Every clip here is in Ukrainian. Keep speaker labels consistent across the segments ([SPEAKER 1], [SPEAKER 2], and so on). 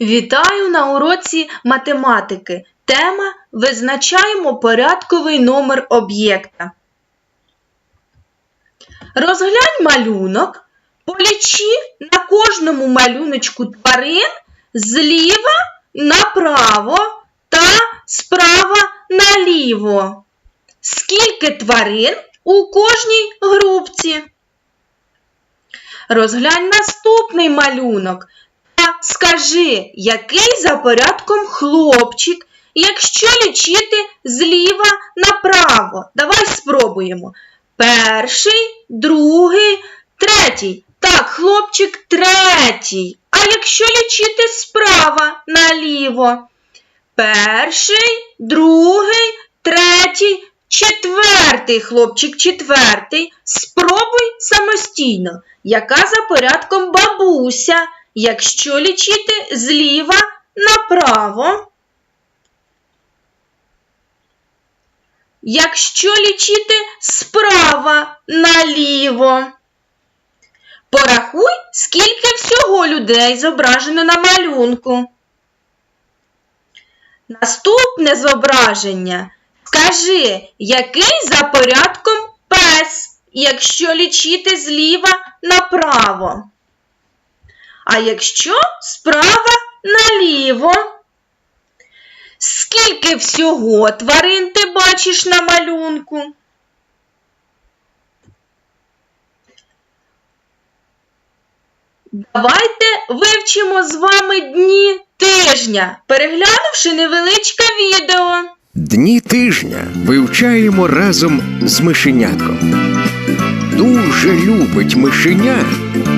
[SPEAKER 1] Вітаю на уроці математики. Тема Визначаємо порядковий номер об'єкта. Розглянь малюнок, полічи на кожному малюночку тварин зліва направо та справа наліво. Скільки тварин у кожній групці? Розглянь наступний малюнок скажи, який за порядком хлопчик, якщо лічити зліва направо. Давай спробуємо. Перший, другий, третій. Так, хлопчик третій. А якщо лічити справа наліво? Перший, другий, третій, четвертий хлопчик четвертий. Спробуй самостійно, яка за порядком бабуся, якщо лічити зліва направо. Якщо лічити справа наліво. Порахуй, скільки всього людей зображено на малюнку. Наступне зображення. Скажи, який за порядком пес, якщо лічити зліва направо? А якщо справа наліво? Скільки всього тварин ти бачиш на малюнку? Давайте вивчимо з вами дні тижня, переглянувши невеличке відео.
[SPEAKER 2] Дні тижня вивчаємо разом з мишенятком. Дуже любить мишеня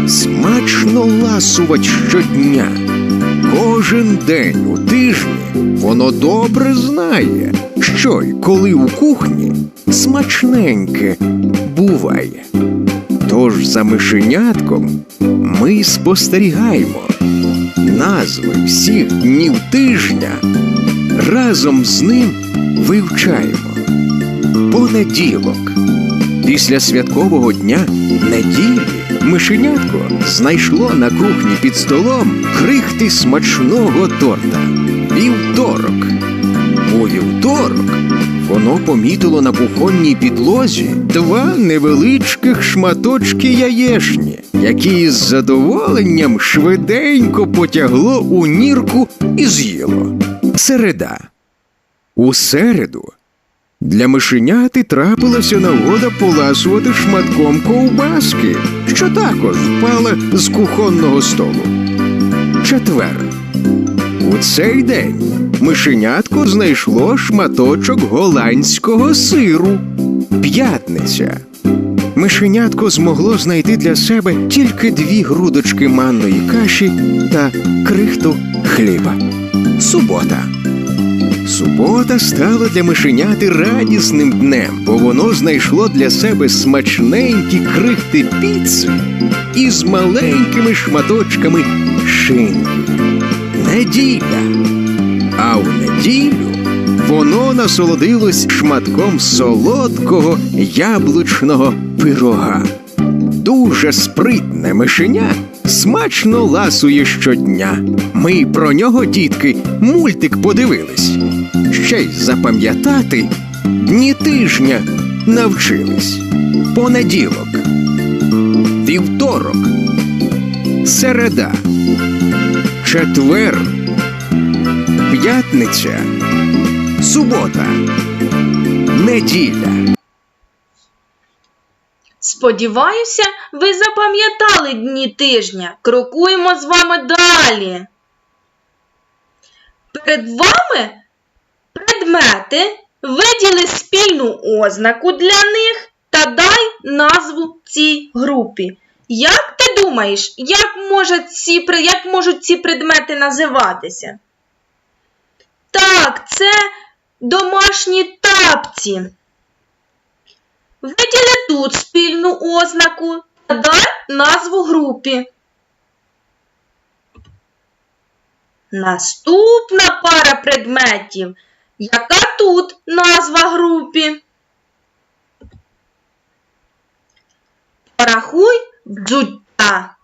[SPEAKER 2] смачно ласувати щодня. Кожен день у тижні воно добре знає, що й коли у кухні смачненьке буває. Тож за мишенятком ми спостерігаємо назви всіх днів тижня разом з ним вивчаємо. Понеділок. Після святкового дня неділі мишенятко знайшло на кухні під столом крихти смачного торта. Вівторок. У вівторок воно помітило на кухонній підлозі два невеличких шматочки яєшні, які із задоволенням швиденько потягло у нірку і з'їло. Середа. У середу для мишеняти трапилася нагода поласувати шматком ковбаски, що також впала з кухонного столу. Четвер. У цей день мишенятко знайшло шматочок голландського сиру. П'ятниця. Мишенятко змогло знайти для себе тільки дві грудочки манної каші та крихту хліба. Субота. Субота стала для мишеняти радісним днем, бо воно знайшло для себе смачненькі крихти піци із маленькими шматочками шинки. Неділя. А в неділю воно насолодилось шматком солодкого яблучного пирога. Дуже спритне мишеня смачно ласує щодня. Ми про нього, дітки, мультик подивились. Ще й запам'ятати дні тижня навчились. Понеділок, вівторок, середа, четвер, п'ятниця, субота, неділя.
[SPEAKER 1] Сподіваюся, ви запам'ятали дні тижня. Крокуємо з вами далі. Перед вами предмети, виділи спільну ознаку для них та дай назву цій групі. Як ти думаєш, як, може ці, як можуть ці предмети називатися? Так, це домашні тапці. Виділи тут спільну ознаку та дай назву групі. Наступна пара предметів. Яка тут назва групі? Порахуй взуття.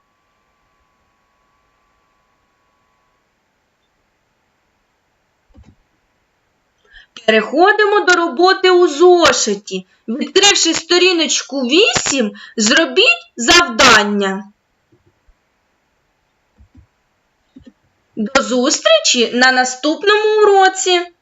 [SPEAKER 1] Переходимо до роботи у зошиті. Відкривши сторіночку 8, зробіть завдання. До зустрічі на наступному уроці!